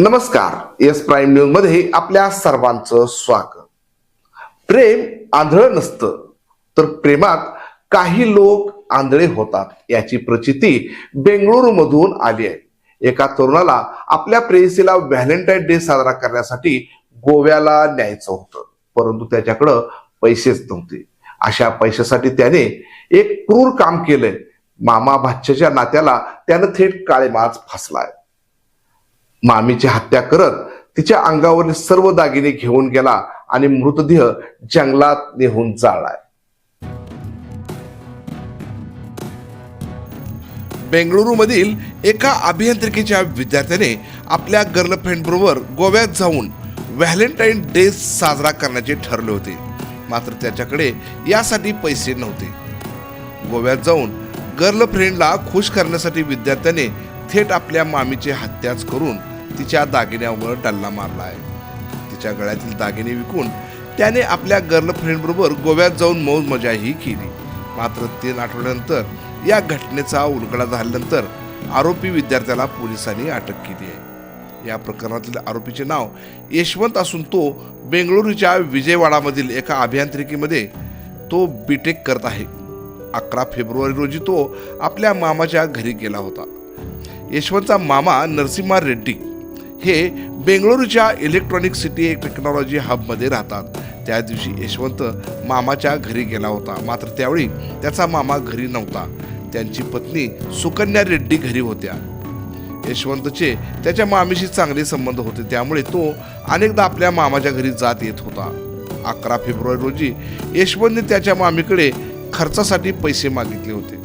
नमस्कार S prime न्यूजमध्ये आपल्या सर्वांचं स्वागत. प्रेम आंधळ नसतं तर प्रेमात काही लोक आंधळे होतात याची प्रचिती बेंगळुरू मधून आली आहे. एका तरुणाला आपल्या प्रेयसीला व्हॅलेंटाईन डे साजरा करण्यासाठी गोव्याला न्यायचं होतं परंतु त्याच्याकडं पैसेच नव्हते. अशा पैशासाठी त्याने एक क्रूर काम केलंय. मामा भाच्याच्या नात्याला त्यानं थेट काळेमाज फासलाय. मामीची हत्या करत तिच्या अंगावरील सर्व दागिने घेऊन गेला आणि मृतदेह जंगलात नेहून जाळलाय बेंगळुरू मधील एका अभियांत्रिकीच्या विद्यार्थ्याने आपल्या गर्लफ्रेंड बरोबर गोव्यात जाऊन व्हॅलेंटाईन डे साजरा करण्याचे ठरले होते. मात्र त्याच्याकडे यासाठी पैसे नव्हते. गोव्यात जाऊन गर्लफ्रेंडला खुश करण्यासाठी विद्यार्थ्याने थेट आपल्या मामीची हत्याच करून तिच्या दागिन्यावर डल्ला मारला आहे तिच्या गळ्यातील दागिने विकून त्याने आपल्या गर्लफ्रेंड बरोबर गोव्यात जाऊन मौज मजाही केली. मात्र तीन आठवड्यानंतर या घटनेचा उलगडा झाल्यानंतर आरोपी विद्यार्थ्याला पोलिसांनी अटक केली आहे. या प्रकरणातील आरोपीचे नाव यशवंत असून तो बेंगळुरूच्या विजयवाडामधील एका अभियांत्रिकीमध्ये तो बीटेक करत आहे. अकरा फेब्रुवारी रोजी तो आपल्या मामाच्या घरी गेला होता. यशवंतचा मामा नरसिम्हा रेड्डी हे बेंगळुरूच्या इलेक्ट्रॉनिक सिटी टेक्नॉलॉजी हबमध्ये राहतात. त्या दिवशी यशवंत मामाच्या घरी गेला होता. मात्र त्यावेळी त्याचा मामा घरी नव्हता. त्यांची पत्नी सुकन्या रेड्डी घरी होत्या. यशवंतचे त्याच्या मामीशी चांगले संबंध होते. त्यामुळे तो अनेकदा आपल्या मामाच्या घरी जात येत होता. अकरा फेब्रुवारी रोजी यशवंतने त्याच्या मामीकडे खर्चासाठी पैसे मागितले होते.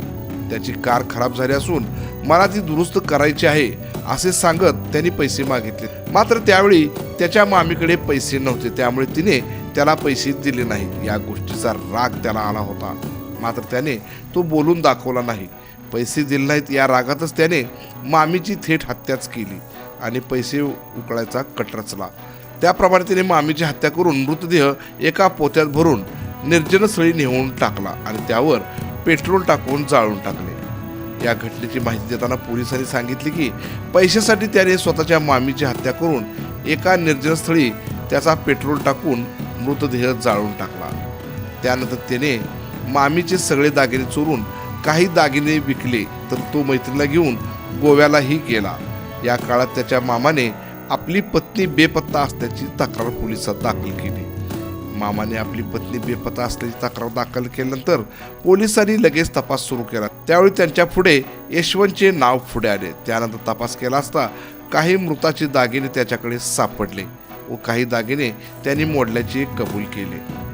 त्याची कार खराब झाली असून मला ती दुरुस्त करायची आहे असे सांगत त्यांनी पैसे मागितले. मात्र त्यावेळी त्याच्या मामीकडे पैसे नव्हते. त्यामुळे तिने त्याला पैसे दिले नाही या गोष्टीचा राग त्याला आला होता. मात्र त्याने तो बोलून दाखवला नाही. पैसे दिले नाहीत या रागातच त्याने मामीची थेट हत्याच केली आणि पैसे उकळायचा कट रचला त्याप्रमाणे तिने मामीची हत्या करून मृतदेह एका पोत्यात भरून निर्जनस्थळी नेऊन टाकला आणि त्यावर पेट्रोल टाकून जाळून टाकले. या घटनेची माहिती देताना पोलिसांनी सांगितले की पैशासाठी त्याने स्वतःच्या मामीची हत्या करून एका निर्जनस्थळी त्याचा पेट्रोल टाकून मृतदेह जाळून टाकला. त्यानंतर त्याने मामीचे सगळे दागिने चोरून काही दागिने विकले तर तो मैत्रीला घेऊन गोव्यालाही गेला. या काळात त्याच्या मामाने आपली पत्नी बेपत्ता असल्याची तक्रार पोलिसात दाखल केली. मामाने आपली पत्नी बेपत्ता असल्याची तक्रार दाखल केल्यानंतर पोलिसांनी लगेच तपास सुरू केला. त्यावेळी त्यांच्या पुढे यशवंतचे नाव पुढे आले. त्यानंतर तपास केला असता काही मृताचे दागिने त्याच्याकडे सापडले व काही दागिने त्यांनी मोडल्याचे कबूल केले.